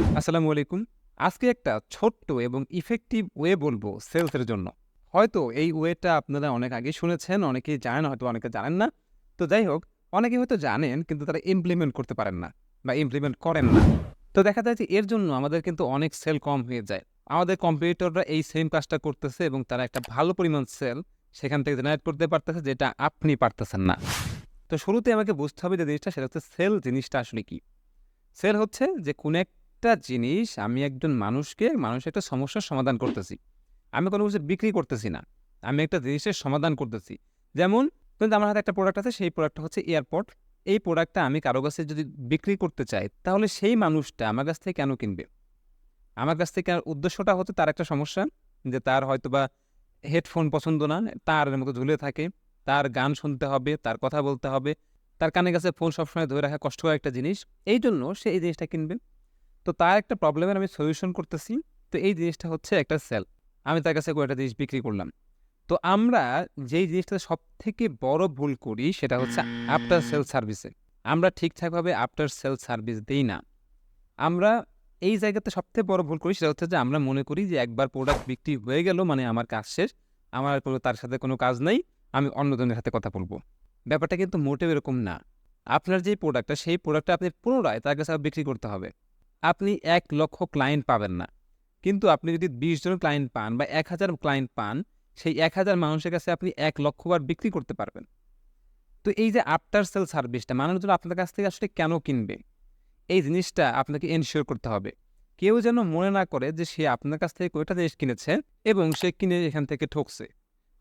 আসসালামু আলাইকুম। আজকে একটা ছোট্ট এবং ইফেক্টিভ ওয়ে বলব সেলসের জন্য। হয়তো এই ওয়েটা আপনারা অনেক আগে শুনেছেন, অনেকেই জানেন, হয়তো অনেকে জানেন না। তো যাই হোক অনেকে হয়তো জানেন কিন্তু তারা ইমপ্লিমেন্ট করতে পারেন না বা ইমপ্লিমেন্ট করেন না। তো দেখা যায় যে এর জন্য আমাদের কিন্তু অনেক সেল কম হয়ে যায়। আমাদের কম্পিউটাররা এই সেম কাজটা করতেছে এবং তারা একটা ভালো পরিমাণ সেল সেখান থেকে জেনারেট করতে পারতেছে যেটা আপনি পারতেছেন না। তো শুরুতে আমাকে বুঝতে হবে যে জিনিসটা, সেটা হচ্ছে সেল জিনিসটা আসলে কি। সেল হচ্ছে যে কোনো একটা জিনিস আমি একজন মানুষকে, মানুষের একটা সমস্যার সমাধান করতেছি। আমি কোনো কিছু বিক্রি করতেছি না। আমি একটা জিনিসের সমাধান করতেছি। যেমন কিন্তু আমার হাতে একটা প্রোডাক্ট আছে, সেই প্রোডাক্টটা হচ্ছে এয়ারপোর্ট এই প্রোডাক্টটা আমি কারও কাছে যদি বিক্রি করতে চাই, তাহলে সেই মানুষটা আমার কাছ থেকে কেন কিনবে? আমার কাছ থেকে উদ্দেশ্যটা হচ্ছে তার একটা সমস্যা, যে তার হয়তো বা হেডফোন পছন্দ না, তার মতো ঝুলে থাকে, তার গান শুনতে হবে, তার কথা বলতে হবে, তার কানে কাছে ফোন সবসময় ধরে রাখা কষ্টকর একটা জিনিস। এই জন্য সে এই জিনিসটা কিনবে। তো তার একটা প্রবলেমের আমি সলিউশন করতেছি। তো এই জিনিসটা হচ্ছে একটা সেল আমি তার কাছে কয়েকটা জিনিস বিক্রি করলাম। তো আমরা যেই জিনিসটা সব থেকে বড় ভুল করি সেটা হচ্ছে আফটার সেল সার্ভিসে আমরা ঠিকঠাকভাবে আফটার সেল সার্ভিস দিই না। আমরা এই জায়গাতে সবথেকে বড় ভুল করি সেটা হচ্ছে যে আমরা মনে করি যে একবার প্রোডাক্ট বিক্রি হয়ে গেল মানে আমার কাজ শেষ, আমার তার সাথে কোনো কাজ নেই, আমি অন্যজনের সাথে কথা বলব। ব্যাপারটা কিন্তু মোটেও এরকম না। আপনার যে প্রোডাক্টটা সেই প্রোডাক্টটা আপনি পুনরায় তার কাছে বিক্রি করতে হবে। আপনি এক লক্ষ ক্লায়েন্ট পাবেন না। কিন্তু আপনি যদি বিশ জন ক্লায়েন্ট পান বা এক হাজার ক্লায়েন্ট পান, সেই এক হাজার মানুষের কাছে আপনি এক লক্ষবার বিক্রি করতে পারবেন। তো এই যে আফটার সেল সার্ভিসটা মানুষজন আপনার কাছ থেকে আসলে কেন কিনবে? এই জিনিসটা আপনাকে এনশিওর করতে হবে। কেউ যেন মনে না করে যে সে আপনার কাছ থেকে কয়টা জিনিস কিনেছে এবং সে কিনে এখান থেকে ঠকছে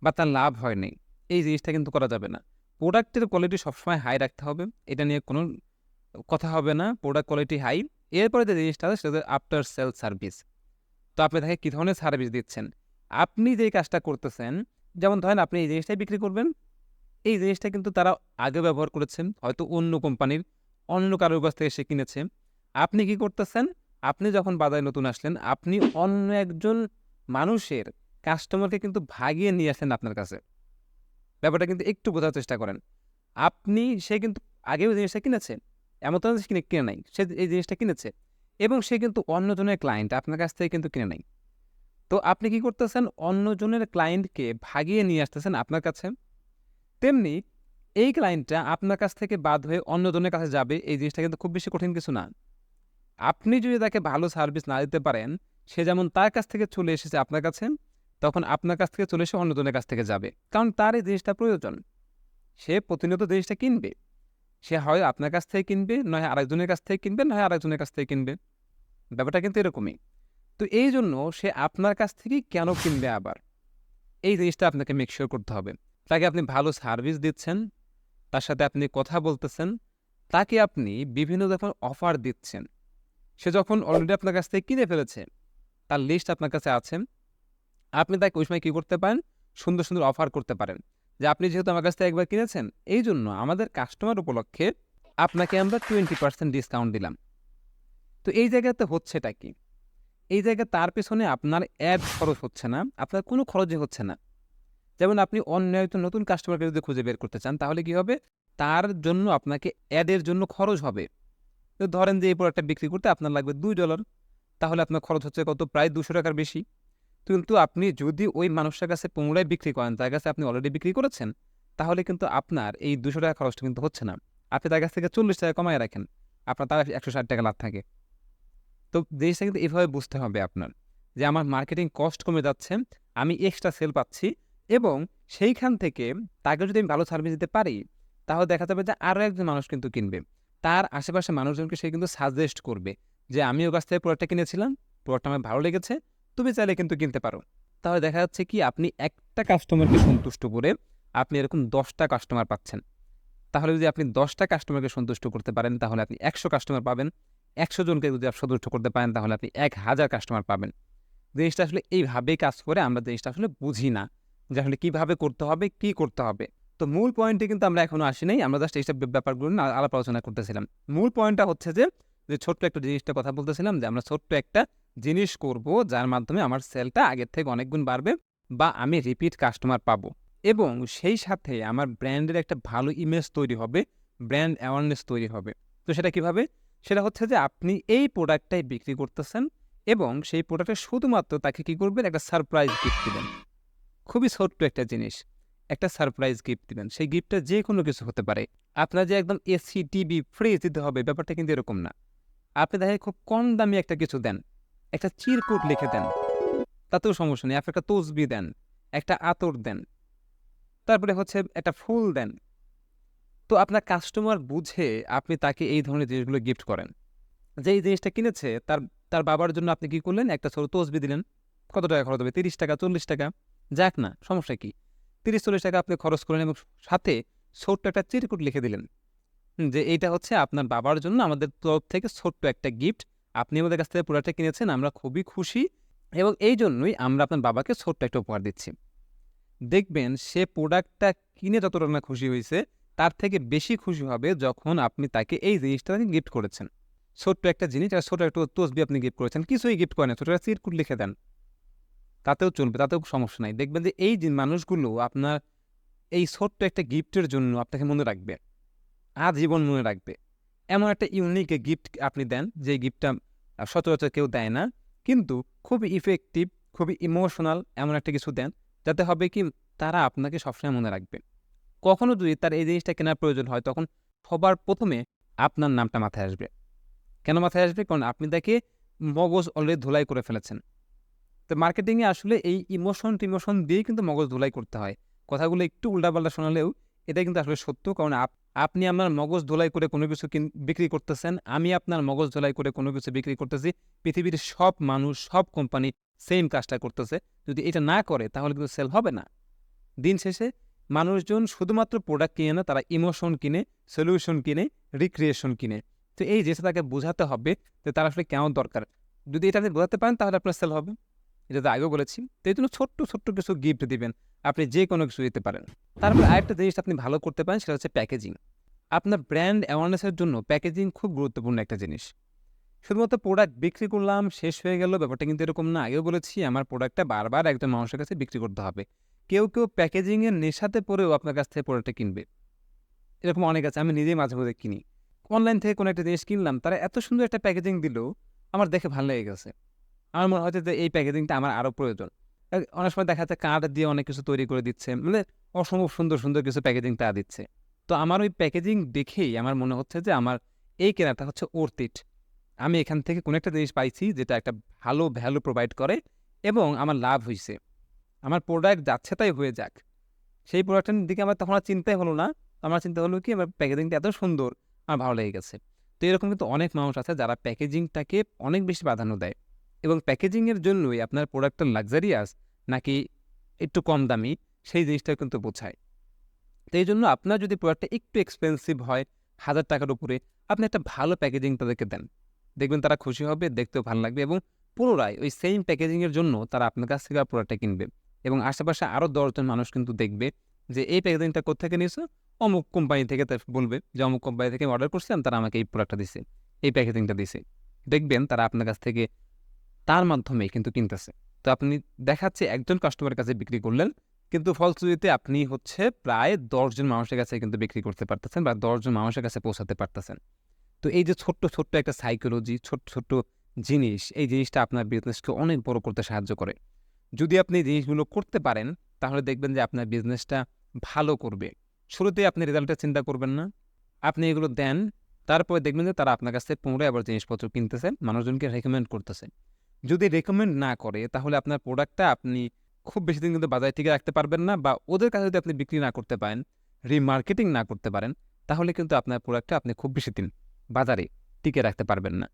বা তার লাভ হয়নি এই জিনিসটা কিন্তু করা যাবে না। প্রোডাক্টের কোয়ালিটি সবসময় হাই রাখতে হবে। এটা নিয়ে কোনো কথা হবে না। প্রোডাক্ট কোয়ালিটি হাই এরপরে যে জিনিসটা আছে, সেটা আফটার সেল সার্ভিস তো আপনি তাকে কী ধরনের সার্ভিস দিচ্ছেন? আপনি যেই কাজটা করতেছেন, যেমন ধরেন আপনি এই জিনিসটাই বিক্রি করবেন, এই জিনিসটা কিন্তু তারা আগে ব্যবহার করেছেন, হয়তো অন্য কোম্পানির, অন্য কারোর কাছ থেকে সে কিনেছে। আপনি কি করতেছেন? আপনি যখন বাজারে নতুন আসলেন, আপনি অন্য একজন মানুষের কাস্টমারকে কিন্তু ভাগিয়ে নিয়ে আসেন আপনার কাছে। ব্যাপারটা কিন্তু একটু বোঝার চেষ্টা করেন। আপনি সে কিন্তু আগেও জিনিসটা কিনেছে এমন তো কিনে কিনে নাই। সে এই জিনিসটা কিনেছে। এবং সে কিন্তু অন্যজনের ক্লায়েন্ট আপনার কাছ থেকে কিন্তু কিনে নাই। তো আপনি কি করতেছেন? অন্যজনের ক্লায়েন্টকে ভাগিয়ে নিয়ে আসতেছেন আপনার কাছে। তেমনি এই ক্লায়েন্টটা আপনার কাছ থেকে বাদ হয়ে অন্যজনের কাছে যাবে, এই জিনিসটা কিন্তু খুব বেশি কঠিন কিছু না। আপনি যদি তাকে ভালো সার্ভিস না দিতে পারেন, সে যেমন তার কাছ থেকে চলে এসেছে আপনার কাছে, তখন আপনার কাছ থেকে চলে এসে অন্যজনের কাছ থেকে যাবে। কারণ তার এই জিনিসটা প্রয়োজন। সে প্রতিনিয়ত জিনিসটা কিনবে। সে হয় আপনার কাছ থেকে কিনবে, নয় আরেকজনের কাছ থেকে কিনবে, নয় আরেকজনের কাছ থেকে কিনবে। ব্যাপারটা কিন্তু এরকমই। তো এই জন্য সে আপনার কাছ থেকেই কেন কিনবে আবার? এই জিনিসটা আপনাকে মেকশিওর করতে হবে। তাকে আপনি ভালো সার্ভিস দিচ্ছেন, তার সাথে আপনি কথা বলতেছেন, তাকে আপনি বিভিন্ন যখন অফার দিচ্ছেন, সে যখন অলরেডি আপনার কাছ থেকে কিনে ফেলেছে, তার লিস্ট আপনার কাছে আছে, আপনি তাকে ওই সময় কী করতে পারেন? সুন্দর সুন্দর অফার করতে পারেন। যে আপনি যেহেতু আমার কাছ থেকে একবার কিনেছেন, এই জন্য আমাদের কাস্টমার উপলক্ষে আপনাকে আমরা টোয়েন্টি পার্সেন্ট ডিসকাউন্ট দিলাম। তো এই জায়গাতে হচ্ছেটা কি? এই জায়গায় তার পেছনে আপনার অ্যাড খরচ হচ্ছে না, আপনার কোনো খরচই হচ্ছে না। যেমন আপনি অন্য একজন নতুন কাস্টমারকে যদি খুঁজে বের করতে চান, তাহলে কি হবে? তার জন্য আপনাকে অ্যাডের জন্য খরচ হবে। ধরেন যে এই প্রোডাক্টটা বিক্রি করতে আপনার লাগবে দুই ডলার তাহলে আপনার খরচ হচ্ছে কত? প্রায় দুশো টাকার বেশি। কিন্তু আপনি যদি ওই মানুষটার কাছে পুনরায় বিক্রি করেন তার কাছে আপনি অলরেডি বিক্রি করেছেন, তাহলে কিন্তু আপনার এই দুশো টাকা খরচটা কিন্তু হচ্ছে না। আপনি তার কাছ থেকে চল্লিশ টাকা কমায় রাখেন, আপনার তার একশো ষাট টাকা লাভ থাকে। তো জিনিসটা কিন্তু এভাবে বুঝতে হবে আপনার, যে আমার মার্কেটিং কস্ট কমে যাচ্ছে, আমি এক্সট্রা সেল পাচ্ছি এবং সেইখান থেকে তাকে যদি আমি ভালো সার্ভিস দিতে পারি, তাহলে দেখা যাবে যে আরও একজন মানুষ কিন্তু কিনবে। তার আশেপাশে মানুষজনকে সে কিন্তু সাজেস্ট করবে যে, আমি ওর কাছ থেকে প্রোডাক্টটা কিনেছিলাম প্রোডাক্টটা আমার ভালো লেগেছে তুমি চাইলে কিন্তু কিনতে পারো। তাহলে দেখা যাচ্ছে কি, আপনি একটা কাস্টমারকে সন্তুষ্ট করে আপনি এরকম দশটা কাস্টমার পাচ্ছেন। তাহলে যদি আপনি দশটা কাস্টমারকে সন্তুষ্ট করতে পারেন, তাহলে আপনি একশো কাস্টমার পাবেন। একশো জনকে যদি আপনি সন্তুষ্ট করতে পারেন, তাহলে আপনি এক হাজার কাস্টমার পাবেন। জিনিসটা আসলে এইভাবেই কাজ করে, আমরা জিনিসটা আসলে বুঝি না যে আসলে কীভাবে করতে হবে, কি করতে হবে। তো মূল পয়েন্টে কিন্তু আমরা এখনও আসি নাই, আমরা জাস্ট এইসব ব্যাপারগুলো নিয়ে আলাপ আলোচনা করতেছিলাম। মূল পয়েন্টটা হচ্ছে যে যে ছোট্ট একটা জিনিসটা কথা বলতেছিলাম যে, আমরা ছোট্ট একটা জিনিস করব যার মাধ্যমে আমার সেলটা আগের থেকে অনেক গুণ বাড়বে বা আমি রিপিট কাস্টমার পাব। এবং সেই সাথে আমার ব্র্যান্ডের একটা ভালো ইমেজ তৈরি হবে ব্র্যান্ড অ্যাওয়ারনেস তৈরি হবে। তো সেটা কীভাবে? সেটা হচ্ছে যে আপনি এই প্রোডাক্টটাই বিক্রি করতেছেন এবং সেই প্রোডাক্টে শুধুমাত্র তাকে কি করবেন? একটা সারপ্রাইজ গিফট দেবেন। খুবই ছোট্ট একটা জিনিস, একটা সারপ্রাইজ গিফট দিবেন। সেই গিফটটা যে কোনো কিছু হতে পারে। আপনার যে একদম এসি টিভি ফ্রিজ দিতে হবে, ব্যাপারটা কিন্তু এরকম না। আপনি দেখে খুব কম দামি একটা কিছু দেন। একটা চিরকুট লিখে দেন। তাতেও সমস্যা নেই। আপনি একটা তসবি দেন, একটা আতর দেন, তারপরে হচ্ছে একটা ফুল দেন। তো আপনার কাস্টমার বুঝে আপনি তাকে এই ধরনের জিনিসগুলো গিফট করেন। যে এই জিনিসটা কিনেছে, তার তার বাবার জন্য আপনি কি করলেন? একটা ছোট তসবি দিলেন। কত টাকা খরচ হবে? তিরিশ টাকা, চল্লিশ টাকা? যাক না, সমস্যা কি? তিরিশ, চল্লিশ টাকা আপনি খরচ করলেন এবং সাথে ছোট্ট একটা চিরকুট লিখে দিলেন। যে এইটা হচ্ছে আপনার বাবার জন্য আমাদের তরফ থেকে ছোট্ট একটা গিফট আপনি আমাদের কাছ থেকে প্রোডাক্টটা কিনেছেন, আমরা খুবই খুশি এবং এই জন্যই আমরা আপনার বাবাকে ছোট্ট একটা উপহার দিচ্ছি। দেখবেন সে প্রোডাক্টটা কিনে যতটা না খুশি হয়েছে, তার থেকে বেশি খুশি হবে যখন আপনি তাকে এই জিনিসটা গিফট করেছেন। ছোট্ট একটা জিনিস আর ছোট একটা তসবি আপনি গিফট করেছেন, কিছুই গিফট করেন ছোট একটা চিরকুট লিখে দেন। তাতেও চলবে, তাতেও সমস্যা নাই। দেখবেন যে এই মানুষগুলো আপনার এই ছোট্ট একটা গিফটের জন্য আপনাকে মনে রাখবে, আজীবন মনে রাখবে। এমন একটা ইউনিক গিফট আপনি দেন যে গিফটটা সচরাচর কেউ দেয় না। কিন্তু খুবই ইফেক্টিভ খুবই ইমোশনাল এমন একটা কিছু দেন, যাতে হবে কি তারা আপনাকে সবসময় মনে রাখবে। কখনো যদি তার এই জিনিসটা কেনার প্রয়োজন হয়, তখন সবার প্রথমে আপনার নামটা মাথায় আসবে। কেন মাথায় আসবে? কারণ আপনি তাকে মগজ অলরেডি ধুলাই করে ফেলেছেন। তো মার্কেটিংয়ে আসলে এই ইমোশন টিমোশন দিয়েই কিন্তু মগজ ধুলাই করতে হয়। কথাগুলো একটু উল্টাপাল্টা শোনালেও এটা কিন্তু আসলে সত্য। কারণ আপনি আপনার মগজ ধোলাই করে কোনো কিছু বিক্রি করতেছেন, আমি আপনার মগজ ধোলাই করে কোনো কিছু বিক্রি করতেছি, পৃথিবীর সব মানুষ, সব কোম্পানি সেম কাজটা করতেছে। যদি এটা না করে, তাহলে কিন্তু সেল হবে না। দিন শেষে মানুষজন শুধুমাত্র প্রোডাক্ট কিনে না, তারা ইমোশন কিনে সলিউশন কিনে রিক্রিয়েশন কিনে। তো এই জিনিসটা তাকে বোঝাতে হবে যে তার আসলে কেমন দরকার। যদি এটা আপনি বোঝাতে পারেন, তাহলে আপনার সেল হবে। এটা তো আগেও বলেছি। তো এই জন্য ছোট্ট ছোট্ট কিছু গিফট দিবেন। আপনি যে কোনো কিছু দিতে পারেন। তারপর আরেকটা জিনিস আপনি ভালো করতে পারেন, সেটা হচ্ছে প্যাকেজিং আপনার ব্র্যান্ড অ্যাওয়ারনেসের জন্য প্যাকেজিং খুব গুরুত্বপূর্ণ একটা জিনিস। শুধুমাত্র প্রোডাক্ট বিক্রি করলাম, শেষ হয়ে গেল, ব্যাপারটা কিন্তু এরকম না। আগেও বলেছি, আমার প্রোডাক্টটা বারবার একজন মানুষের কাছে বিক্রি করতে হবে। কেউ কেউ প্যাকেজিংয়ের নেশাতে পরেও আপনার কাছ থেকে প্রোডাক্টটা কিনবে। এরকম অনেক আছে, আমি নিজেই মাঝে মাঝে কিনি। অনলাইন থেকে কোনো একটা জিনিস কিনলাম, তারা এত সুন্দর একটা প্যাকেজিং দিল, আমার দেখে ভালো লেগে গেছে। আমার মনে হচ্ছে যে এই প্যাকেজিংটা আমার আরও প্রয়োজন। অনেক সময় দেখা যাচ্ছে কার্ড দিয়ে অনেক কিছু তৈরি করে দিচ্ছে। মানে অসম্ভব সুন্দর সুন্দর কিছু প্যাকেজিং তা দিচ্ছে। তো আমার ওই প্যাকেজিং দেখেই আমার মনে হচ্ছে যে আমার এই কেনাটা হচ্ছে ওর্তিট আমি এখান থেকে কোনো একটা জিনিস পাইছি যেটা একটা ভালো ভ্যালু প্রোভাইড করে এবং আমার লাভ হয়েছে আমার প্রোডাক্ট যাচ্ছে তাই হয়ে যাক। সেই প্রোডাক্টের দিকে আমার তখন আর চিন্তাই হলো না। আমার চিন্তা হলো কি, আমার প্যাকেজিংটা এত সুন্দর, আমার ভালো লেগে গেছে। তো এরকম কিন্তু অনেক মানুষ আছে যারা প্যাকেজিংটাকে অনেক বেশি প্রাধান্য দেয়। এবং প্যাকেজিংয়ের জন্যই আপনার প্রোডাক্টটা লাক্সারিয়াস নাকি একটু কম দামি, সেই জিনিসটা কিন্তু বোঝায়। তো এই জন্য আপনার যদি প্রোডাক্টটা একটু এক্সপেন্সিভ হয়, হাজার টাকার উপরে, আপনি একটা ভালো প্যাকেজিং তাদেরকে দেন। দেখবেন তারা খুশি হবে, দেখতেও ভালো লাগবে এবং পুনরায় ওই সেম প্যাকেজিংয়ের জন্য তারা আপনার কাছ থেকে প্রোডাক্টটা কিনবে এবং আশেপাশে আরও দশজন মানুষ কিন্তু দেখবে যে, এই প্যাকেজিংটা কোথেকে নিয়েছো? অমুক কোম্পানি থেকে বলবে যে, অমুক কোম্পানি থেকে অর্ডার করছিলাম, তারা আমাকে এই প্রোডাক্টটা দিছে, এই প্যাকেজিংটা দিছে। দেখবেন তারা আপনার কাছ থেকে তার মাধ্যমে কিন্তু কিনতেছে। তো আপনি দেখাচ্ছে একজন কাস্টমারের কাছে বিক্রি করলেন, কিন্তু ফলশ্রুতিতে আপনি হচ্ছে প্রায় দশজন মানুষের কাছে কিন্তু বিক্রি করতে পারতেছেন বা দশজন মানুষের কাছে পৌঁছাতে পারতেছেন। তো এই যে ছোট্ট ছোট্ট একটা সাইকোলজি ছোট্ট ছোট্ট জিনিস, এই জিনিসটা আপনার বিজনেসকে অনেক বড় করতে সাহায্য করে। যদি আপনি এই জিনিসগুলো করতে পারেন, তাহলে দেখবেন যে আপনার বিজনেসটা ভালো করবে। শুরুতে আপনি রেজাল্টটা চিন্তা করবেন না। আপনি এগুলো দেন, তারপরে দেখবেন যে তারা আপনার কাছ থেকে পুনরায় আবার জিনিসপত্র কিনতেছে, মানুষজনকে রেকমেন্ড করতেছে। যদি রেকমেন্ড না করে, তাহলে আপনার প্রোডাক্টটা আপনি খুব বেশি দিন কিন্তু বাজারে টিকে রাখতে পারবেন না বা ওদের কাছে যদি আপনি বিক্রি না করতে পারেন রিমার্কেটিং না করতে পারেন, তাহলে কিন্তু আপনার প্রোডাক্টটা আপনি খুব বেশি দিন বাজারে টিকে রাখতে পারবেন না।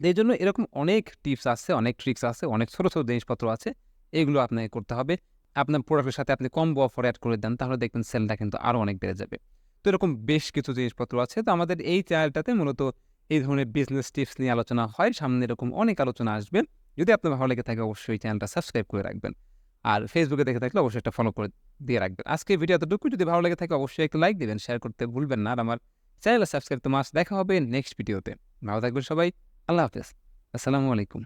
এই জন্য এরকম অনেক টিপস আছে, অনেক ট্রিক্স আছে, অনেক ছোটো ছোটো জিনিসপত্র আছে, এগুলো আপনাকে করতে হবে। আপনার প্রোডাক্টের সাথে আপনি কম্বো অফার অ্যাড করে দেন, তাহলে দেখবেন সেলটা কিন্তু আরও অনেক বেড়ে যাবে। তো এরকম বেশ কিছু জিনিসপত্র আছে। তো আমাদের এই চ্যানেলটাতে মূলত এই ধরনের বিজনেস টিপস নিয়ে আলোচনা হয়, সামনে এরকম অনেক আলোচনা আসবে। যদি আপনার ভালো লেগে থাকে, অবশ্যই চ্যানেলটা সাবস্ক্রাইব করে রাখবেন। আর ফেসবুকে দেখে থাকলে অবশ্যই একটা ফলো করে দিয়ে রাখবেন। আজকে ভিডিও এতটুকু যদি ভালো লেগে থাকে, অবশ্যই একটা লাইক দেবেন শেয়ার করতে ভুলবেন না। আর আমার চ্যানেলে সাবস্ক্রাইব তো মাস দেখা হবে নেক্সট ভিডিওতে ভালো থাকবেন সবাই। আল্লাহ হাফেজ। আসসালামু আলাইকুম।